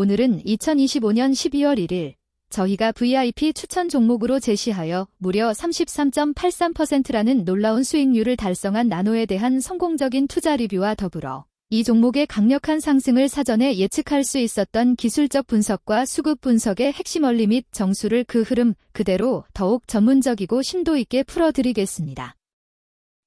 오늘은 2025년 12월 1일 저희가 VIP 추천 종목으로 제시하여 무려 33.83%라는 놀라운 수익률을 달성한 나노에 대한 성공적인 투자 리뷰와 더불어 이 종목의 강력한 상승을 사전에 예측할 수 있었던 기술적 분석과 수급 분석의 핵심 원리 및 정수를 그 흐름 그대로 더욱 전문적이고 심도 있게 풀어드리겠습니다.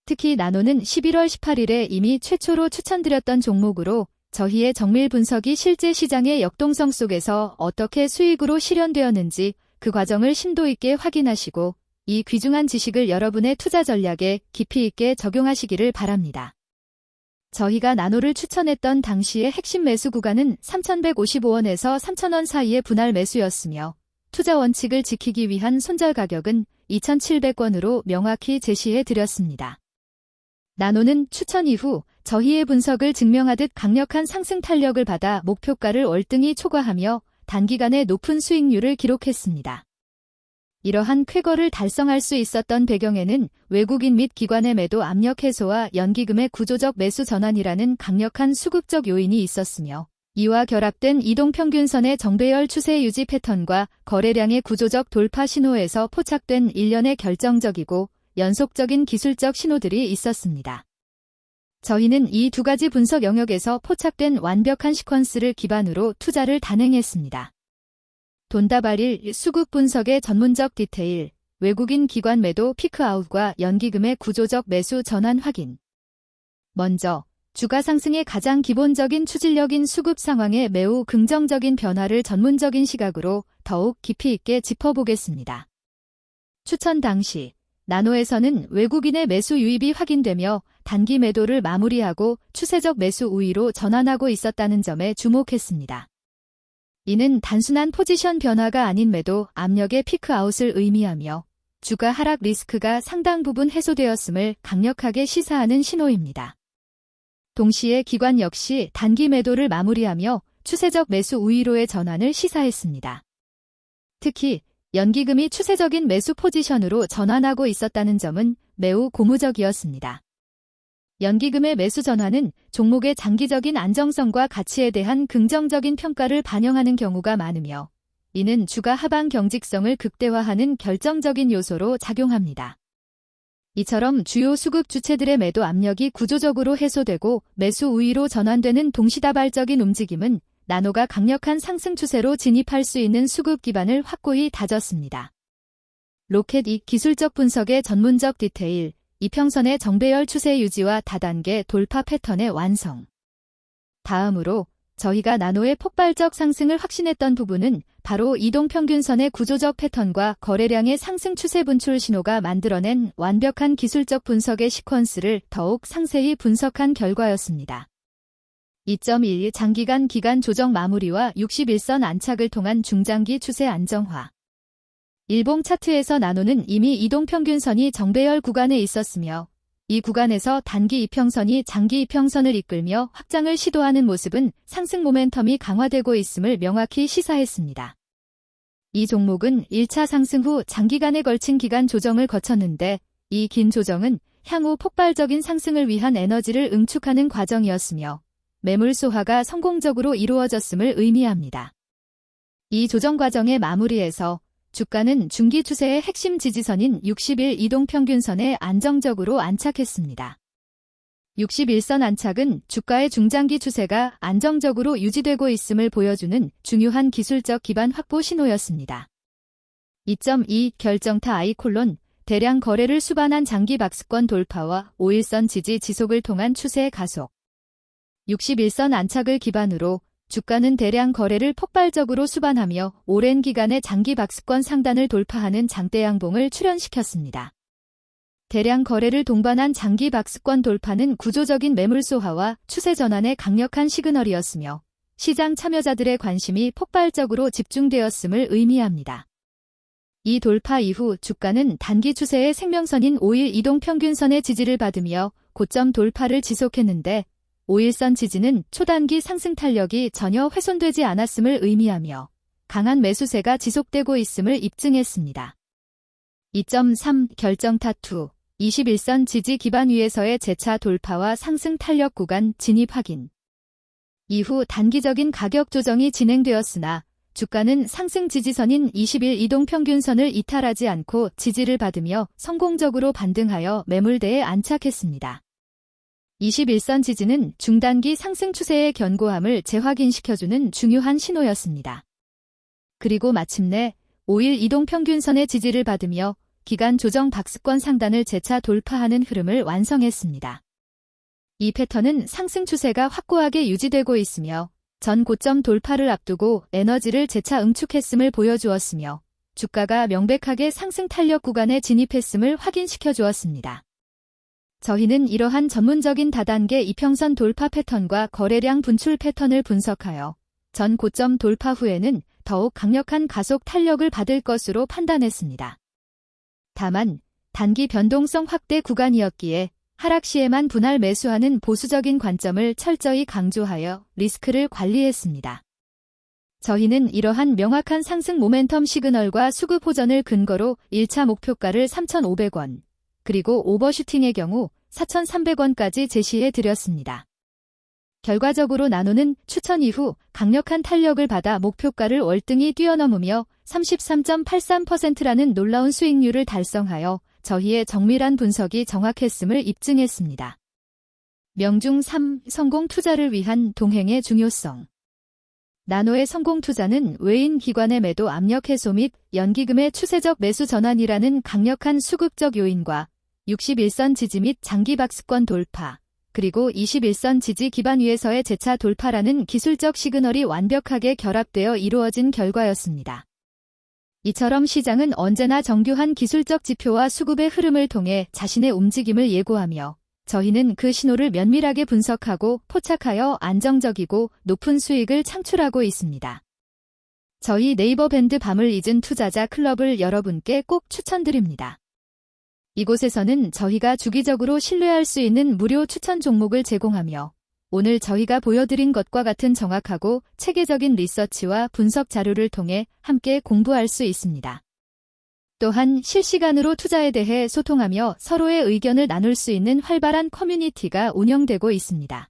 특히 나노는 11월 18일에 이미 최초로 추천드렸던 종목으로 저희의 정밀 분석이 실제 시장의 역동성 속에서 어떻게 수익으로 실현되었는지 그 과정을 심도 있게 확인하시고 이 귀중한 지식을 여러분의 투자 전략에 깊이 있게 적용하시기를 바랍니다. 저희가 나노를 추천했던 당시의 핵심 매수 구간은 3,155원에서 3,000원 사이의 분할 매수였으며 투자 원칙을 지키기 위한 손절 가격은 2,700원으로 명확히 제시해 드렸습니다. 나노는 추천 이후 저희의 분석을 증명하듯 강력한 상승 탄력을 받아 목표가를 월등히 초과하며 단기간에 높은 수익률을 기록했습니다. 이러한 쾌거를 달성할 수 있었던 배경에는 외국인 및 기관의 매도 압력 해소와 연기금의 구조적 매수 전환이라는 강력한 수급적 요인이 있었으며 이와 결합된 이동평균선의 정배열 추세 유지 패턴과 거래량의 구조적 돌파 신호에서 포착된 일련의 결정적이고 연속적인 기술적 신호들이 있었습니다. 저희는 이 두 가지 분석 영역에서 포착된 완벽한 시퀀스를 기반으로 투자를 단행했습니다. 돈다발일 수급 분석의 전문적 디테일, 외국인 기관 매도 피크아웃과 연기금의 구조적 매수 전환 확인. 먼저 주가 상승의 가장 기본적인 추진력인 수급 상황의 매우 긍정적인 변화를 전문적인 시각으로 더욱 깊이 있게 짚어보겠습니다. 추천 당시 나노에서는 외국인의 매수 유입이 확인되며 단기 매도를 마무리하고 추세적 매수 우위로 전환하고 있었다는 점에 주목했습니다. 이는 단순한 포지션 변화가 아닌 매도 압력의 피크아웃을 의미하며 주가 하락 리스크가 상당 부분 해소되었음을 강력하게 시사하는 신호입니다. 동시에 기관 역시 단기 매도를 마무리하며 추세적 매수 우위로의 전환을 시사했습니다. 특히 연기금이 추세적인 매수 포지션으로 전환하고 있었다는 점은 매우 고무적이었습니다. 연기금의 매수 전환은 종목의 장기적인 안정성과 가치에 대한 긍정적인 평가를 반영하는 경우가 많으며 이는 주가 하방 경직성을 극대화하는 결정적인 요소로 작용합니다. 이처럼 주요 수급 주체들의 매도 압력이 구조적으로 해소되고 매수 우위로 전환되는 동시다발적인 움직임은 나노가 강력한 상승 추세로 진입할 수 있는 수급 기반을 확고히 다졌습니다. 로켓 이 기술적 분석의 전문적 디테일, 이평선의 정배열 추세 유지와 다단계 돌파 패턴의 완성. 다음으로 저희가 나노의 폭발적 상승을 확신했던 부분은 바로 이동평균선의 구조적 패턴과 거래량의 상승 추세 분출 신호가 만들어낸 완벽한 기술적 분석의 시퀀스를 더욱 상세히 분석한 결과였습니다. 2.1 장기간 기간 조정 마무리와 61선 안착을 통한 중장기 추세 안정화. 일봉 차트에서 나노는 이미 이동평균선이 정배열 구간에 있었으며 이 구간에서 단기 이평선이 장기 이평선을 이끌며 확장을 시도하는 모습은 상승 모멘텀이 강화되고 있음을 명확히 시사했습니다. 이 종목은 1차 상승 후 장기간에 걸친 기간 조정을 거쳤는데 이 긴 조정은 향후 폭발적인 상승을 위한 에너지를 응축하는 과정이었으며 매물 소화가 성공적으로 이루어졌음을 의미합니다. 이 조정 과정의 마무리에서 주가는 중기 추세의 핵심 지지선인 60일 이동평균선에 안정적으로 안착했습니다. 61선 안착은 주가의 중장기 추세가 안정적으로 유지되고 있음을 보여주는 중요한 기술적 기반 확보 신호였습니다. 2.2 결정타 아이콜론 대량 거래를 수반한 장기 박스권 돌파와 5일선 지지 지속을 통한 추세 가속 61선 안착을 기반으로 주가는 대량 거래를 폭발적으로 수반하며 오랜 기간의 장기 박스권 상단을 돌파하는 장대 양봉을 출현시켰습니다. 대량 거래를 동반한 장기 박스권 돌파는 구조적인 매물 소화와 추세 전환의 강력한 시그널이었으며 시장 참여자들의 관심이 폭발적으로 집중되었음을 의미합니다. 이 돌파 이후 주가는 단기 추세의 생명선인 5일 이동 평균선의 지지를 받으며 고점 돌파를 지속했는데 5일선 지지는 초단기 상승 탄력이 전혀 훼손되지 않았음을 의미하며 강한 매수세가 지속되고 있음을 입증했습니다. 2.3 결정타 2 21선 지지 기반 위에서의 재차 돌파와 상승 탄력 구간 진입 확인 이후 단기적인 가격 조정이 진행되었으나 주가는 상승 지지선인 20일 이동 평균선을 이탈하지 않고 지지를 받으며 성공적으로 반등하여 매물대에 안착했습니다. 21선 지지는 중단기 상승 추세의 견고함을 재확인시켜주는 중요한 신호였습니다. 그리고 마침내 5일 이동 평균선의 지지를 받으며 기간 조정 박스권 상단을 재차 돌파하는 흐름을 완성했습니다. 이 패턴은 상승 추세가 확고하게 유지되고 있으며 전 고점 돌파를 앞두고 에너지를 재차 응축했음을 보여주었으며 주가가 명백하게 상승 탄력 구간에 진입했음을 확인시켜 주었습니다. 저희는 이러한 전문적인 다단계 이평선 돌파 패턴과 거래량 분출 패턴을 분석하여 전 고점 돌파 후에는 더욱 강력한 가속 탄력을 받을 것으로 판단했습니다. 다만 단기 변동성 확대 구간이었기에 하락 시에만 분할 매수하는 보수적인 관점을 철저히 강조하여 리스크를 관리했습니다. 저희는 이러한 명확한 상승 모멘텀 시그널과 수급 호전을 근거로 1차 목표가를 3,500원, 그리고 오버슈팅의 경우 4,300원까지 제시해 드렸습니다. 결과적으로 나노는 추천 이후 강력한 탄력을 받아 목표가를 월등히 뛰어넘으며 33.83%라는 놀라운 수익률을 달성하여 저희의 정밀한 분석이 정확했음을 입증했습니다. 명중 3. 성공 투자를 위한 동행의 중요성 나노의 성공 투자는 외인 기관의 매도 압력 해소 및 연기금의 추세적 매수 전환이라는 강력한 수급적 요인과 61선 지지 및 장기 박스권 돌파, 그리고 21선 지지 기반 위에서의 재차 돌파라는 기술적 시그널이 완벽하게 결합되어 이루어진 결과였습니다. 이처럼 시장은 언제나 정교한 기술적 지표와 수급의 흐름을 통해 자신의 움직임을 예고하며 저희는 그 신호를 면밀하게 분석하고 포착하여 안정적이고 높은 수익을 창출하고 있습니다. 저희 네이버 밴드 밤을 잊은 투자자 클럽을 여러분께 꼭 추천드립니다. 이곳에서는 저희가 주기적으로 신뢰할 수 있는 무료 추천 종목을 제공하며 오늘 저희가 보여드린 것과 같은 정확하고 체계적인 리서치와 분석 자료를 통해 함께 공부할 수 있습니다. 또한 실시간으로 투자에 대해 소통하며 서로의 의견을 나눌 수 있는 활발한 커뮤니티가 운영되고 있습니다.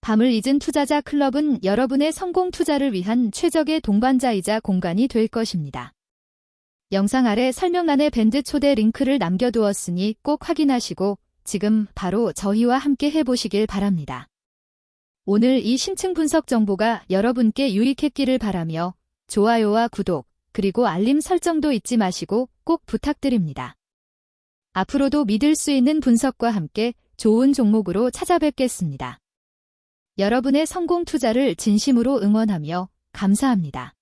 밤을 잊은 투자자 클럽은 여러분의 성공 투자를 위한 최적의 동반자이자 공간이 될 것입니다. 영상 아래 설명란에 밴드 초대 링크를 남겨두었으니 꼭 확인하시고 지금 바로 저희와 함께 해보시길 바랍니다. 오늘 이 심층 분석 정보가 여러분께 유익했기를 바라며 좋아요와 구독, 그리고 알림 설정도 잊지 마시고 꼭 부탁드립니다. 앞으로도 믿을 수 있는 분석과 함께 좋은 종목으로 찾아뵙겠습니다. 여러분의 성공 투자를 진심으로 응원하며 감사합니다.